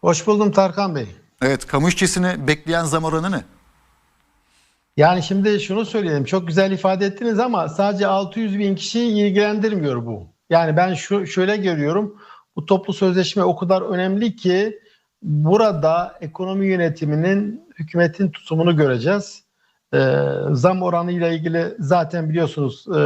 Hoş buldum Tarkan Bey. Evet, kamu işçisini bekleyen zam oranı ne? Yani şimdi şunu söyleyelim. Çok güzel ifade ettiniz ama sadece 600 bin kişiyi ilgilendirmiyor bu. Yani ben şu şöyle görüyorum. Bu toplu sözleşme o kadar önemli ki burada ekonomi yönetiminin hükümetin tutumunu göreceğiz. Ee, zam oranı ile ilgili zaten biliyorsunuz e,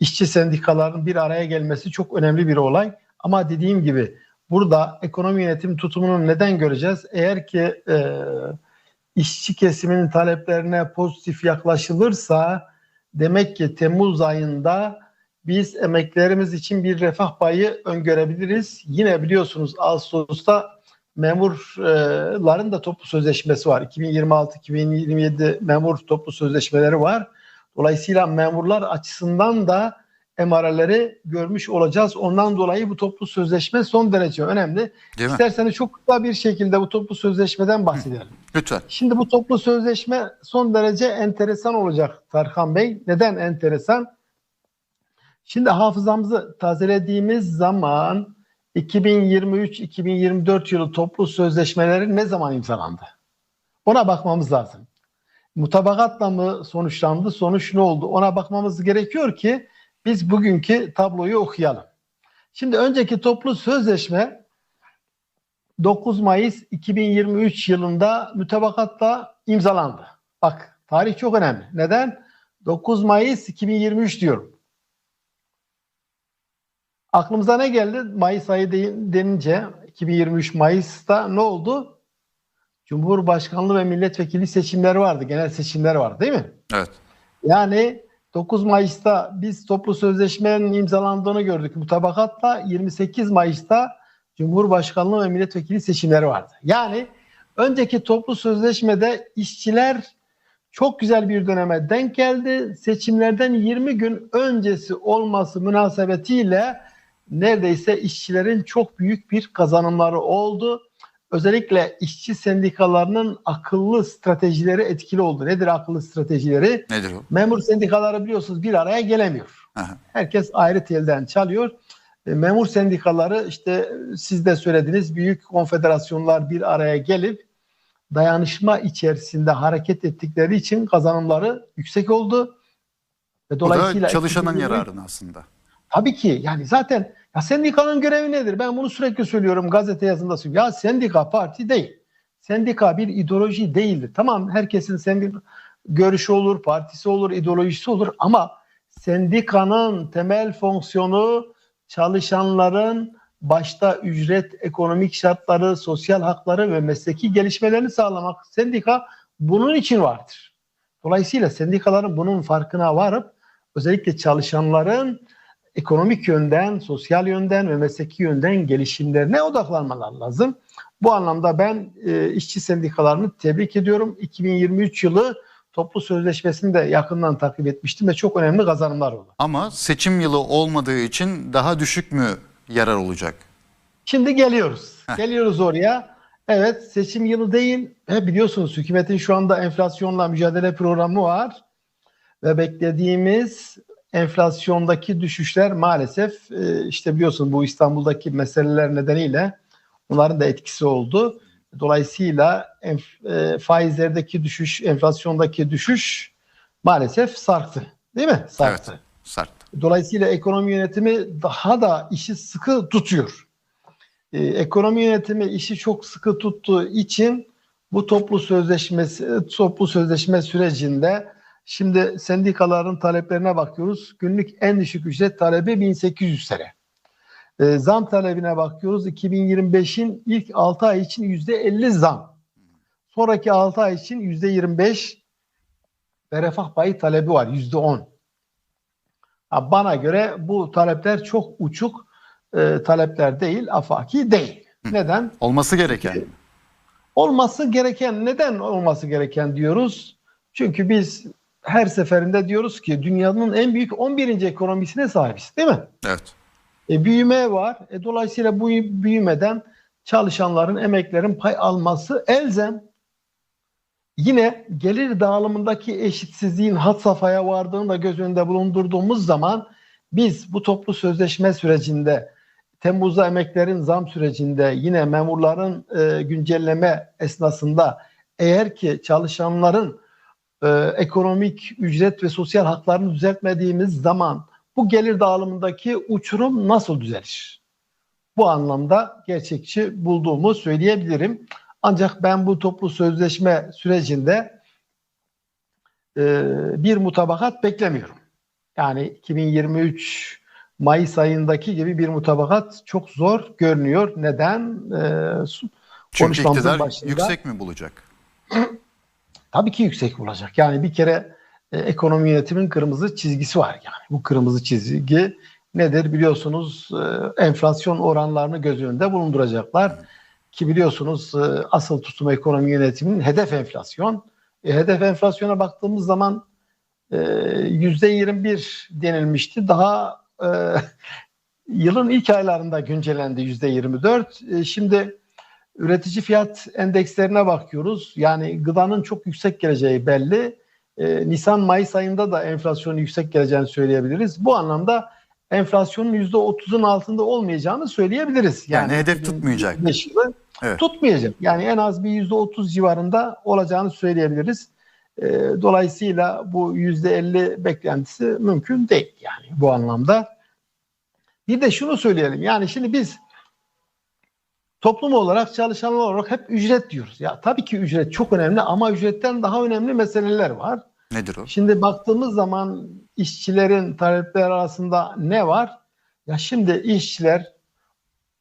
işçi sendikaların bir araya gelmesi çok önemli bir olay. Ama dediğim gibi burada ekonomi yönetim tutumunu neden göreceğiz? Eğer ki e, işçi kesiminin taleplerine pozitif yaklaşılırsa demek ki Temmuz ayında biz emeklerimiz için bir refah payı öngörebiliriz. Yine biliyorsunuz Ağustos'ta memurların da toplu sözleşmesi var. 2026-2027 memur toplu sözleşmeleri var. Dolayısıyla memurlar açısından da emareleri görmüş olacağız. Ondan dolayı bu toplu sözleşme son derece önemli. Değil mi? İsterseniz çok kısa bir şekilde bu toplu sözleşmeden bahsedelim. Lütfen. Şimdi bu toplu sözleşme son derece enteresan olacak Tarkan Bey. Neden enteresan? Şimdi hafızamızı tazelediğimiz zaman 2023-2024 yılı toplu sözleşmeleri ne zaman imzalandı? Ona bakmamız lazım. Mutabakatla mı sonuçlandı? Sonuç ne oldu? Ona bakmamız gerekiyor ki biz bugünkü tabloyu okuyalım. Şimdi önceki toplu sözleşme 9 Mayıs 2023 yılında mütabakatla imzalandı. Bak tarih çok önemli. Neden? 9 Mayıs 2023 diyorum. Aklımıza ne geldi? Mayıs ayı de- denince 2023 Mayıs'ta ne oldu? Cumhurbaşkanlığı ve milletvekili seçimleri vardı. Genel seçimler vardı değil mi? Evet. Yani 9 Mayıs'ta biz toplu sözleşmenin imzalandığını gördük mutabakatla. 28 Mayıs'ta Cumhurbaşkanlığı ve milletvekili seçimleri vardı. Yani önceki toplu sözleşmede işçiler çok güzel bir döneme denk geldi. Seçimlerden 20 gün öncesi olması münasebetiyle neredeyse işçilerin çok büyük bir kazanımları oldu. Özellikle işçi sendikalarının akıllı stratejileri etkili oldu. Nedir akıllı stratejileri? Nedir o? Memur sendikaları biliyorsunuz bir araya gelemiyor. Aha. Herkes ayrı telden çalıyor. E, Memur sendikaları işte siz de söylediniz büyük konfederasyonlar bir araya gelip dayanışma içerisinde hareket ettikleri için kazanımları yüksek oldu. Ve Bu da dolayısıyla çalışanın 2023 yararına aslında. Tabii ki yani zaten ya sendikanın görevi nedir? Ben bunu sürekli söylüyorum gazete yazında. Ya sendika parti değil. Sendika bir ideoloji değildir. Tamam herkesin sendika görüşü olur, partisi olur, ideolojisi olur ama sendikanın temel fonksiyonu çalışanların başta ücret, ekonomik şartları, sosyal hakları ve mesleki gelişmelerini sağlamak. Sendika bunun için vardır. Dolayısıyla sendikaların bunun farkına varıp özellikle çalışanların ekonomik yönden, sosyal yönden ve mesleki yönden gelişimlerine odaklanmalar lazım. Bu anlamda ben e, işçi sendikalarını tebrik ediyorum. 2023 yılı toplu sözleşmesini de yakından takip etmiştim ve çok önemli kazanımlar oldu. Ama seçim yılı olmadığı için daha düşük mü yarar olacak? Şimdi geliyoruz. Geliyoruz oraya. Evet seçim yılı değil. He, biliyorsunuz hükümetin şu anda enflasyonla mücadele programı var. Ve beklediğimiz enflasyondaki düşüşler maalesef e, işte biliyorsun bu İstanbul'daki meseleler nedeniyle bunların da etkisi oldu. Dolayısıyla enf- e, faizlerdeki düşüş, enflasyondaki düşüş maalesef sarktı. Değil mi? Sarktı. Evet. Sert. Dolayısıyla ekonomi yönetimi daha da işi sıkı tutuyor. Ee, ekonomi yönetimi işi çok sıkı tuttuğu için bu toplu sözleşmesi toplu sözleşme sürecinde şimdi sendikaların taleplerine bakıyoruz. Günlük en düşük ücret talebi 1800 TL. Ee, zam talebine bakıyoruz. 2025'in ilk 6 ay için %50 zam. Sonraki 6 ay için %25 ve refah payı talebi var %10. Ha, Bana göre bu talepler çok uçuk e, talepler değil, afaki değil. Neden? Olması gereken. Olması gereken, neden olması gereken diyoruz? Çünkü biz her seferinde diyoruz ki dünyanın en büyük 11. ekonomisine sahibiz değil mi? Evet. E, büyüme var. E, dolayısıyla bu büyümeden çalışanların, emeklerin pay alması elzem. Yine gelir dağılımındaki eşitsizliğin had safhaya vardığını da göz önünde bulundurduğumuz zaman biz bu toplu sözleşme sürecinde Temmuz'da emeklerin zam sürecinde yine memurların e, güncelleme esnasında eğer ki çalışanların e, ekonomik ücret ve sosyal haklarını düzeltmediğimiz zaman bu gelir dağılımındaki uçurum nasıl düzelir? Bu anlamda gerçekçi bulduğumu söyleyebilirim. Ancak ben bu toplu sözleşme sürecinde e, bir mutabakat beklemiyorum. Yani 2023 Mayıs ayındaki gibi bir mutabakat çok zor görünüyor. Neden? E, Çünkü iktidar başında- yüksek mi bulacak? Tabii ki yüksek olacak. Yani bir kere e, ekonomi yönetimin kırmızı çizgisi var yani. Bu kırmızı çizgi nedir biliyorsunuz e, enflasyon oranlarını göz önünde bulunduracaklar. Ki biliyorsunuz e, asıl tutum ekonomi yönetiminin hedef enflasyon. E, hedef enflasyona baktığımız zaman e, %21 denilmişti. Daha e, yılın ilk aylarında güncellendi %24. E, şimdi üretici fiyat endekslerine bakıyoruz. Yani gıdanın çok yüksek geleceği belli. Ee, Nisan-Mayıs ayında da enflasyonun yüksek geleceğini söyleyebiliriz. Bu anlamda enflasyonun %30'un altında olmayacağını söyleyebiliriz. Yani hedef 2025 tutmayacak. yılı Evet. tutmayacak. Yani en az bir %30 civarında olacağını söyleyebiliriz. Ee, dolayısıyla bu %50 beklentisi mümkün değil yani bu anlamda. Bir de şunu söyleyelim. Yani şimdi biz toplum olarak çalışanlar olarak hep ücret diyoruz. Ya tabii ki ücret çok önemli ama ücretten daha önemli meseleler var. Nedir o? Şimdi baktığımız zaman işçilerin talepleri arasında ne var? Ya şimdi işçiler,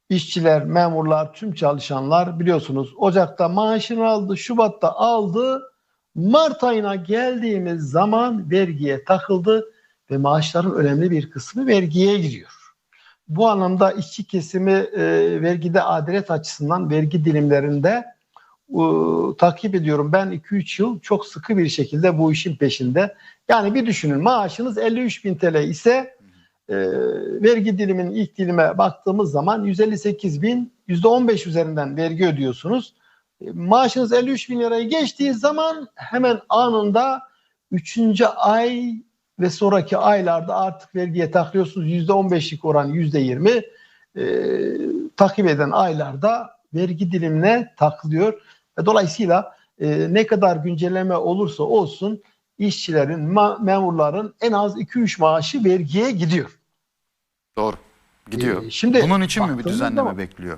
işçiler, memurlar, tüm çalışanlar biliyorsunuz Ocak'ta maaşını aldı, Şubat'ta aldı. Mart ayına geldiğimiz zaman vergiye takıldı ve maaşların önemli bir kısmı vergiye giriyor. Bu anlamda işçi kesimi e, vergide adalet açısından vergi dilimlerinde e, takip ediyorum. Ben 2-3 yıl çok sıkı bir şekilde bu işin peşinde. Yani bir düşünün maaşınız 53 bin TL ise e, vergi diliminin ilk dilime baktığımız zaman 158 bin %15 üzerinden vergi ödüyorsunuz. E, maaşınız 53 bin lirayı geçtiği zaman hemen anında 3. ay ve sonraki aylarda artık vergiye takıyorsunuz. %15'lik oran %20 e, takip eden aylarda vergi dilimine takılıyor. Ve dolayısıyla e, ne kadar güncelleme olursa olsun işçilerin, memurların en az 2-3 maaşı vergiye gidiyor. Doğru. Gidiyor. Ee, şimdi Bunun için mi bir düzenleme zaman- bekliyor?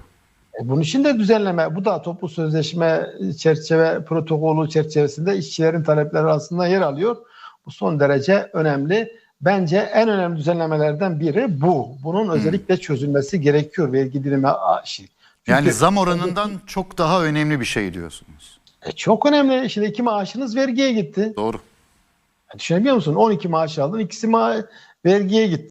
E, Bunun için de düzenleme, bu da toplu sözleşme çerçeve protokolü çerçevesinde işçilerin talepleri arasında yer alıyor. Bu son derece önemli. Bence en önemli düzenlemelerden biri bu. Bunun özellikle çözülmesi gerekiyor vergi dilimi şey. Yani zam oranından çok daha önemli bir şey diyorsunuz. E, çok önemli. Şimdi iki maaşınız vergiye gitti. Doğru. Düşünebiliyor musun? 12 maaş aldın, ikisi ma vergiye gitti.